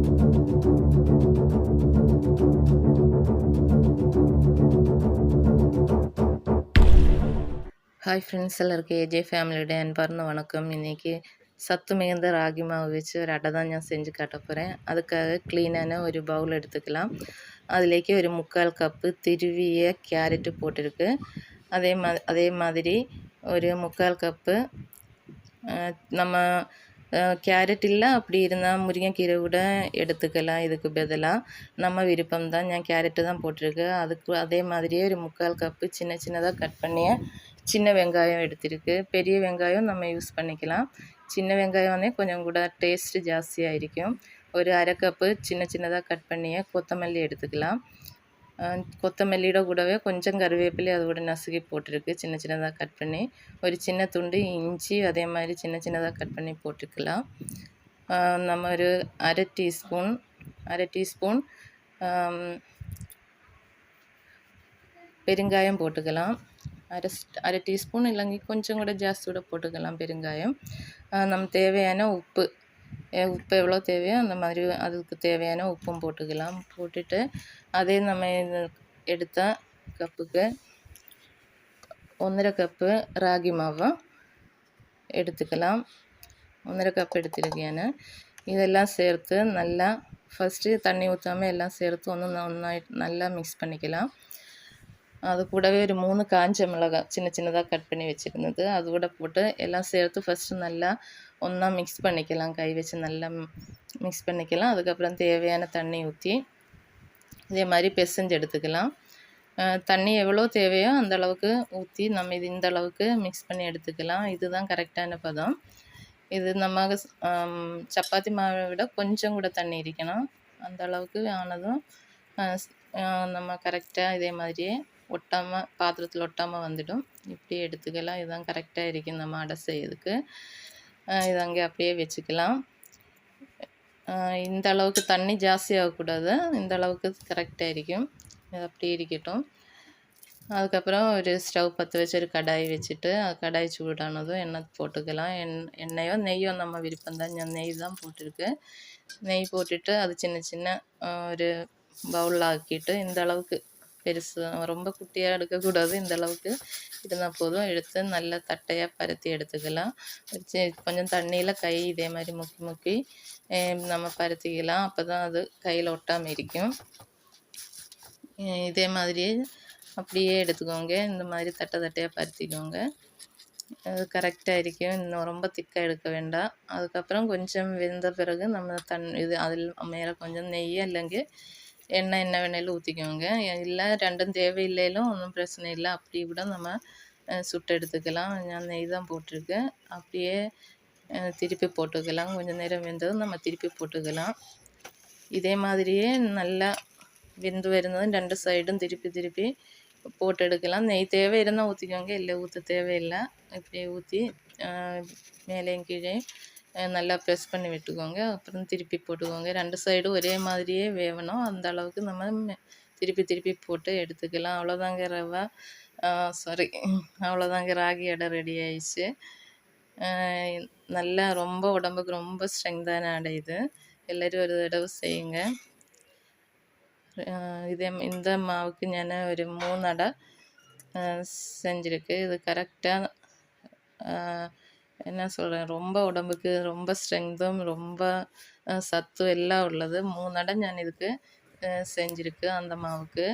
Hi friends எல்லாருக்கும் AJ ஃபேமிலியோட அன்பார்ந்த வணக்கம் இன்றைக்கி சத்து மிகுந்த ராகி மாவு வச்சு ஒரு அடை தான் நான் செஞ்சு காட்ட போகிறேன் அதுக்காக க்ளீனான ஒரு பவுல் எடுத்துக்கலாம் அதிலேக்கு ஒரு முக்கால் கப்பு திருவிய கேரட்டு போட்டிருக்கு அதே மா அதே மாதிரி ஒரு முக்கால் கப்பு நம்ம கேரட் இல்லை அப்படி இருந்தால் முருங்கைக்கீரை கூட எடுத்துக்கலாம் இதுக்கு பதிலாக நம்ம விருப்பம் தான். நான் கேரட்டு தான் போட்டிருக்கு அதுக்கு அதே மாதிரியே ஒரு முக்கால் கப்பு சின்ன சின்னதாக கட் பண்ணிய சின்ன வெங்காயம் எடுத்திருக்கு. பெரிய வெங்காயம் நம்ம யூஸ் பண்ணிக்கலாம். சின்ன வெங்காயம் வந்து கொஞ்சம் கூட டேஸ்ட்டு ஜாஸ்தியாக இருக்கும். ஒரு அரை கப்பு சின்ன சின்னதாக கட் பண்ணிய கொத்தமல்லி எடுத்துக்கலாம். கொத்தமல்லியோட கூடவே கொஞ்சம் கருவேப்பிலை அதோட நசுக்கி போட்டிருக்கு. சின்ன சின்னதாக கட் பண்ணி ஒரு சின்ன துண்டு இஞ்சி அதே மாதிரி சின்ன சின்னதாக கட் பண்ணி போட்டுக்கலாம். நம்ம ஒரு அரை டீஸ்பூன் அரை டீஸ்பூன் பெருங்காயம் போட்டுக்கலாம். அரை அரை டீஸ்பூன் இல்லைங்க கொஞ்சம் கூட ஜாஸ்தி கூட போட்டுக்கலாம் பெருங்காயம். நம்ம தேவையான உப்பு. உப்பு எவ்வளோ தேவையோ அந்த மாதிரி அதுக்கு தேவையான உப்பும் போட்டுக்கலாம். போட்டுட்டு அதே நம்ம எடுத்த கப்புக்கு ஒன்றரை கப்பு ராகி மாவு எடுத்துக்கலாம். ஒன்றரை கப் எடுத்துருக்கேன் இதெல்லாம் சேர்த்து நல்லா ஃபஸ்ட்டு தண்ணி ஊற்றாமல் எல்லாம் சேர்த்து ஒன்று ஒன்றா நல்லா மிக்ஸ் பண்ணிக்கலாம். அது கூடவே ஒரு மூணு காஞ்ச மிளகாய் சின்ன சின்னதாக கட் பண்ணி வச்சுருந்தது. அது கூட போட்டு எல்லாம் சேர்த்து ஃபஸ்ட்டு நல்லா ஒன்றா மிக்ஸ் பண்ணிக்கலாம். கை வச்சு நல்லா மிக்ஸ் பண்ணிக்கலாம். அதுக்கப்புறம் தேவையான தண்ணி ஊற்றி இதே மாதிரி பெசஞ்சு எடுத்துக்கலாம். தண்ணி எவ்வளோ தேவையோ அந்த அளவுக்கு ஊற்றி நம்ம இது இந்த அளவுக்கு மிக்ஸ் பண்ணி எடுத்துக்கலாம். இதுதான் கரெக்டான பதம். இது நம்ம சப்பாத்தி மாவை விட கொஞ்சம் கூட தண்ணி இருக்கணும் அந்த அளவுக்கு ஆனதும் நம்ம கரெக்டாக இதே மாதிரியே ஒட்டாமல் பாத்திரத்தில் ஒட்டாமல் வந்துடும். இப்படி எடுத்துக்கலாம். இதுதான் கரெக்டாக இருக்கும் நம்ம அடை செய்யறதுக்கு. இதை அங்கே அப்படியே வச்சுக்கலாம். இந்த அளவுக்கு தண்ணி ஜாஸ்தி ஆகக்கூடாது. இந்த அளவுக்கு கரெக்டாக இருக்கும். இது அப்படியே இருக்கட்டும். அதுக்கப்புறம் ஒரு ஸ்டவ் பற்ற வச்சு ஒரு கடாய் வச்சுட்டு கடாய் சூடானதும் எண்ணெய் போட்டுக்கலாம். எண் எண்ணெயோ நெய்யோ நம்ம விருப்பம் தான் நெய் தான் போட்டிருக்கு. நெய் போட்டுட்டு அது சின்ன சின்ன ஒரு பவுலில் ஆக்கிட்டு இந்த அளவுக்கு பெருசு. ரொம்ப குட்டியாக எடுக்கக்கூடாது இந்த அளவுக்கு. இருந்தால் போதும். எடுத்து நல்லா தட்டையாக பருத்தி எடுத்துக்கலாம். கொஞ்சம் தண்ணியில் கை இதே மாதிரி முக்கி முக்கி நம்ம பருத்திக்கலாம். அப்போ தான் அது கையில் ஒட்டாமல் இருக்கும் இதே மாதிரியே அப்படியே எடுத்துக்கோங்க. இந்த மாதிரி தட்டை தட்டையாக பருத்திக்கோங்க. அது கரெக்டாக இருக்கும் இன்னும் ரொம்ப திக்காக எடுக்க வேண்டாம். அதுக்கப்புறம் கொஞ்சம் வெந்த பிறகு நம்ம தண் இது அதில் மேலே கொஞ்சம் நெய் இல்லைங்க எண்ணெய் என்ன வேணாலும் ஊற்றிக்கோங்க இல்லை ரெண்டும் தேவையில்லையிலும் ஒன்றும் பிரச்சனை இல்லை. அப்படியே கூட நம்ம சுட்டு எடுத்துக்கலாம். நான் நெய் தான் போட்டிருக்கேன். அப்படியே திருப்பி போட்டுக்கலாம். கொஞ்சம் நேரம் வெந்ததும் நம்ம திருப்பி போட்டுக்கலாம். இதே மாதிரியே நல்லா வெந்து வருந்ததும் ரெண்டு சைடும் திருப்பி திருப்பி போட்டு எடுக்கலாம். நெய் தேவை இருந்தால் ஊற்றிக்கோங்க இல்லை ஊற்ற தேவையில்லை. இப்படியே ஊற்றி மேலேயும் கீழே நல்லா ப்ரெஸ் பண்ணி விட்டுக்கோங்க அப்புறம் திருப்பி போட்டுக்கோங்க ரெண்டு சைடும் ஒரே மாதிரியே வேகணும் அந்த அளவுக்கு நம்ம திருப்பி திருப்பி போட்டு எடுத்துக்கலாம் அவ்வளோதாங்க ரவா சாரி அவ்வளோதாங்க ராகி அடை ரெடி ஆயிடுச்சு நல்லா ரொம்ப உடம்புக்கு ரொம்ப ஸ்ட்ரெங்தான அடை இது எல்லோரும் ஒரு தடவை செய்யுங்க இதே இந்த மாவுக்கு ഞാൻ ഒരു മൂന്നട செஞ்சுருக்கு இது கரெக்டாக என்ன சொல்கிறேன் ரொம்ப உடம்புக்கு ரொம்ப ஸ்ட்ரெങ്தும் ரொம்ப சத்து எல்லாம் உள்ளது. மூணடை நான் இதுக்கு செஞ்சுருக்கு அந்த மாவுக்கு.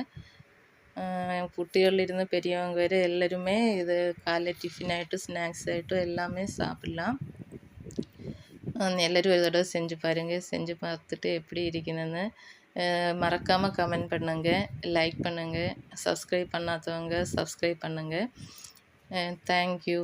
குட்டிகளிலிருந்து பெரியவங்க வரை எல்லோருமே இது காலை டிஃபின் ஆகிட்டும் ஸ்நாக்ஸ் ஆகிட்டும் எல்லாமே சாப்பிட்லாம். எல்லோரும் ஒரு தடவை செஞ்சு பாருங்கள் செஞ்சு பார்த்துட்டு எப்படி இருக்குதுன்னு மறக்காமல் கமெண்ட் பண்ணுங்கள் லைக் பண்ணுங்கள் சப்ஸ்கிரைப் பண்ணாதவங்க சப்ஸ்கிரைப் பண்ணுங்கள் தேங்க்யூ